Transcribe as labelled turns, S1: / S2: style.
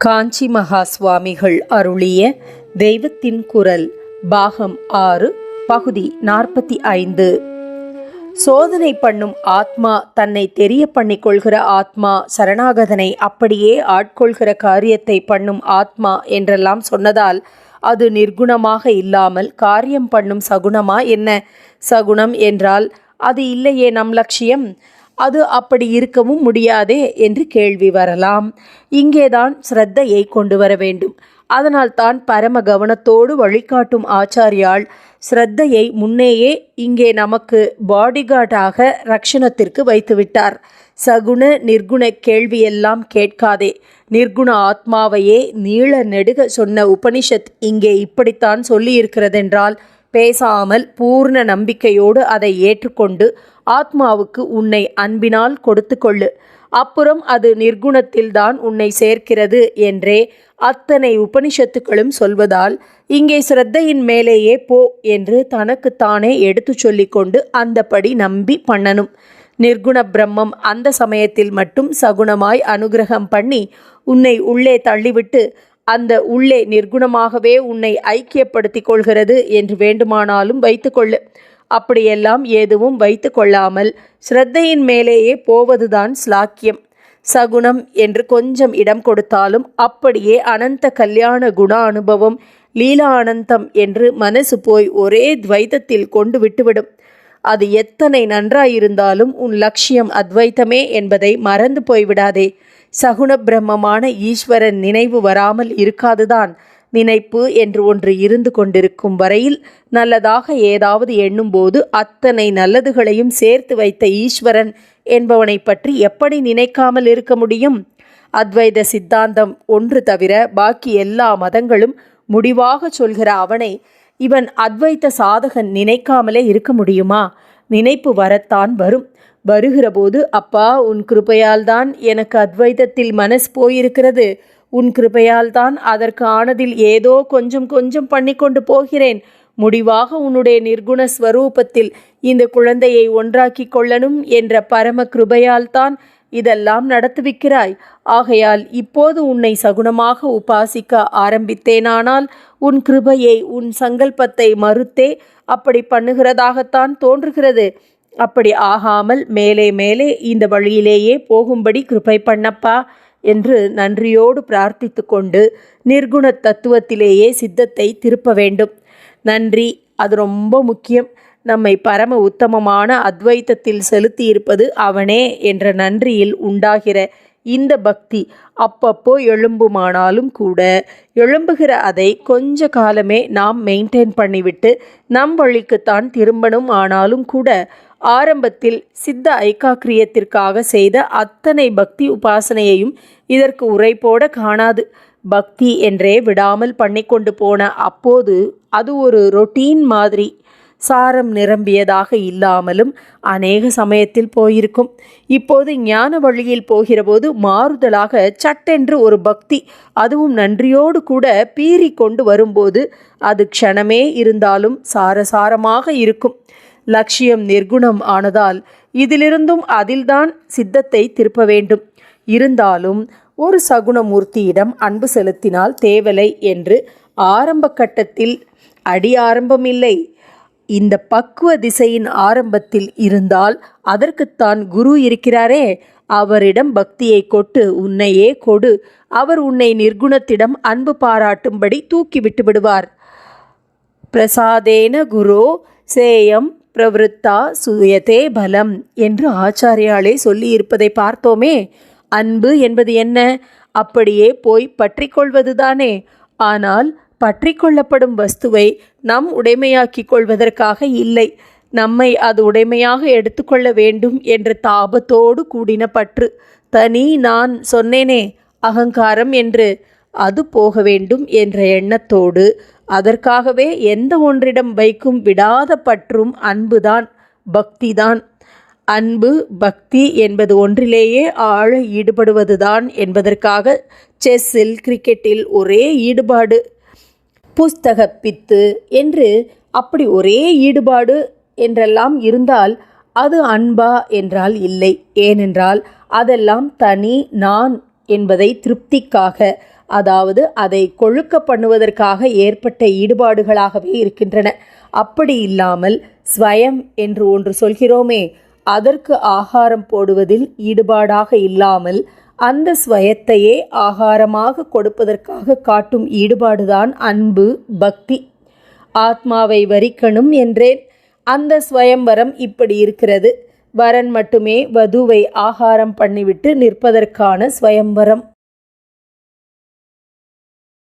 S1: காஞ்சி மகா சுவாமிகள் அருளிய தெய்வத்தின் குரல் பாகம் ஆறு பகுதி நாற்பத்தி ஐந்து. சோதனை பண்ணும் ஆத்மா தன்னை தெரிய பண்ணிக் கொள்கிற ஆத்மா சரணாகதனை அப்படியே ஆட்கொள்கிற காரியத்தை பண்ணும் ஆத்மா என்றெல்லாம் சொன்னதால் அது நிர்குணமாக இல்லாமல் காரியம் பண்ணும் சகுணமா என்ன? சகுணம் என்றால் அது இல்லையே நம் லட்சியம்? அது அப்படி இருக்கவும் முடியாதே என்று கேள்வி வரலாம். இங்கேதான் ஸ்ரத்தையை கொண்டு வர வேண்டும். அதனால் தான் பரம கவனத்தோடு வழிகாட்டும் ஆச்சாரியால் ஸ்ரத்தையை முன்னேயே இங்கே நமக்கு பாடிகார்டாக ரக்ஷணத்திற்கு வைத்துவிட்டார். சகுண நிர்குண கேள்வியெல்லாம் கேட்காதே. நிர்குண ஆத்மாவையே நீள நெடுக சொன்ன உபனிஷத் இங்கே இப்படித்தான் சொல்லியிருக்கிறதென்றால் பேசாமல் பூர்ண நம்பிக்கையோடு அதை ஏற்றுக்கொண்டு ஆத்மாவுக்கு உன்னை அன்பினால் கொடுத்து கொள்ளு அப்புறம் அது நிர்குணத்தில்தான் உன்னை சேர்க்கிறது என்றே அத்தனை உபனிஷத்துக்களும் சொல்வதால் இங்கே சிரத்தையின் மேலேயே போ என்று தனக்குத்தானே எடுத்து சொல்லிக்கொண்டு அந்தபடி நம்பி பண்ணணும். நிர்குண பிரம்மம் அந்த சமயத்தில் மட்டும் சகுணமாய் அனுகிரகம் பண்ணி உன்னை உள்ளே தள்ளிவிட்டு அந்த உள்ளே நிர்குணமாகவே உன்னை ஐக்கியப்படுத்திக் கொள்கிறது என்று வேண்டுமானாலும் வைத்துக்கொள்ளு அப்படியெல்லாம் எதுவும் வைத்து கொள்ளாமல் ஸ்ரத்தையின் மேலேயே போவதுதான் ஸ்லாக்கியம். சகுனம் என்று கொஞ்சம் இடம் கொடுத்தாலும் அப்படியே அனந்த கல்யாண குண அனுபவம் லீலா அனந்தம் என்று மனசு போய் ஒரே துவைதத்தில் கொண்டு விட்டுவிடும். அது எத்தனை நன்றாயிருந்தாலும் உன் லட்சியம் அத்வைத்தமே என்பதை மறந்து போய்விடாதே. சகுண பிரம்மமான ஈஸ்வரன் நினைவு வராமல் இருக்காதுதான். நினைப்பு என்று ஒன்று இருந்து கொண்டிருக்கும் வரையில் நல்லதாக ஏதாவது எண்ணும்போது அத்தனை நல்லதுகளையும் சேர்த்து வைத்த ஈஸ்வரன் என்பவனை பற்றி எப்படி நினைக்காமல் இருக்க முடியும்? அத்வைத சித்தாந்தம் ஒன்று தவிர பாக்கி எல்லா மதங்களும் முடிவாக சொல்கிற அவனை இவன் அத்வைத்த சாதகன் நினைக்காமலே இருக்க முடியுமா? நினைப்பு வரத்தான் வரும். வருகிறபோது அப்பா உன் கிருபையால்தான் எனக்கு அத்வைதத்தில் மனசு போயிருக்கிறது. உன் கிருபையால் தான் அதற்கு ஆனதில் ஏதோ கொஞ்சம் கொஞ்சம் பண்ணி கொண்டு போகிறேன். முடிவாக உன்னுடைய நிர்குண ஸ்வரூபத்தில் இந்த குழந்தையை ஒன்றாக்கி கொள்ளணும் என்ற பரம கிருபையால் தான் இதெல்லாம் நடத்துவிக்கிறாய். ஆகையால் இப்போது உன்னை சகுனமாக உபாசிக்க ஆரம்பித்தேனானால் உன் கிருபையை உன் சங்கல்பத்தை மறுத்தே அப்படி பண்ணுகிறதாகத்தான் தோன்றுகிறது. அப்படி ஆகாமல் மேலே மேலே இந்த வழியிலேயே போகும்படி கிருபை பண்ணப்பா என்று நன்றியோடு பிரார்த்தித்து கொண்டு நிர்குண தத்துவத்திலேயே சித்தத்தை திருப்ப வேண்டும். நன்றி அது ரொம்ப முக்கியம். நம்மை பரம உத்தமமான அத்வைத்தத்தில் செலுத்தியிருப்பது அவனே என்ற நன்றியில் உண்டாகிற இந்த பக்தி அப்பப்போ எழும்புமானாலும் கூட எழும்புகிற அதை கொஞ்ச காலமே நாம் மெயின்டைன் பண்ணிவிட்டு நம் வழிக்குத்தான் திரும்பணும் ஆனாலும் கூட ஆரம்பத்தில் சித்த ஐக்காக்கிரியத்திற்காக செய்த அத்தனை பக்தி உபாசனையையும் இதற்கு உரைப்போட காணாது. பக்தி என்றே விடாமல் பண்ணி கொண்டு போன அப்போது அது ஒரு ரொட்டீன் மாதிரி. சாரம் நிரம்பியதாக இல்லாமலும் அநேக சமயத்தில் போயிருக்கும். இப்போது ஞான வழியில் போகிறபோது மாறுதலாக சட்டென்று ஒரு பக்தி அதுவும் நன்றியோடு கூட பீறி கொண்டு வரும்போது அது க்ஷணமே இருந்தாலும் சாரசாரமாக இருக்கும். லட்சியம் நிர்குணம் ஆனதால் இதிலிருந்தும் அதில்தான் சித்தத்தை திருப்ப வேண்டும். இருந்தாலும் ஒரு சகுணமூர்த்தியிடம் அன்பு செலுத்தினால் தேவலை என்று ஆரம்ப கட்டத்தில் அடி ஆரம்பமில்லை. இந்த பக்குவ திசையின் ஆரம்பத்தில் இருந்தால் அதற்குத்தான் குரு இருக்கிறாரே. அவரிடம் பக்தியை கொட்டு உன்னையே கொடு. அவர் உன்னை நிர்குணத்திடம் அன்பு பாராட்டும்படி தூக்கிவிட்டு விடுவார். பிரசாதேன குரோ சேயம் பிரவருத்தா சுயதே பலம் என்று ஆச்சாரியாலே சொல்லியிருப்பதை பார்த்தோமே. அன்பு என்பது என்ன? அப்படியே போய் பற்றிக்கொள்வதுதானே ஆனால் பற்றி கொள்ளப்படும் வஸ்துவை நம் உடைமையாக்கிக் கொள்வதற்காக இல்லை. நம்மை அது உடைமையாக எடுத்துக்கொள்ள வேண்டும் என்ற தாபத்தோடு கூடின பற்று. தனி நான் சொன்னேனே அகங்காரம் என்று. அது போக வேண்டும் என்ற எண்ணத்தோடு அதற்காகவே எந்த ஒன்றிடம் வைக்கும் விடாத பற்றும் அன்புதான் பக்திதான். அன்பு பக்தி என்பது ஒன்றிலேயே ஆழ ஈடுபடுவதுதான் என்பதற்காக செஸ்ஸில் கிரிக்கெட்டில் ஒரே ஈடுபாடு. புஸ்தக பித்து என்று அப்படி ஒரே ஈடுபாடு என்றெல்லாம் இருந்தால் அது அன்பா என்றால் இல்லை. ஏனென்றால் அதெல்லாம் தனி நான் என்பதை திருப்திக்காக அதாவது அதை கொழுக்க பண்ணுவதற்காக ஏற்பட்ட ஈடுபாடுகளாகவே இருக்கின்றன. அப்படி இல்லாமல் ஸ்வயம் என்று ஒன்று சொல்கிறோமே அதற்கு ஆகாரம் போடுவதில் ஈடுபாடாக இல்லாமல் அந்த ஸ்வயத்தையே ஆகாரமாக கொடுப்பதற்காக காட்டும் ஈடுபாடுதான் அன்பு பக்தி. ஆத்மாவை வரிக்கணும் என்றேன். அந்த ஸ்வயம்வரம் இப்படி இருக்கிறது. வரன் மட்டுமே வதுவை ஆகாரம் பண்ணிவிட்டு நிற்பதற்கான ஸ்வயம்வரம்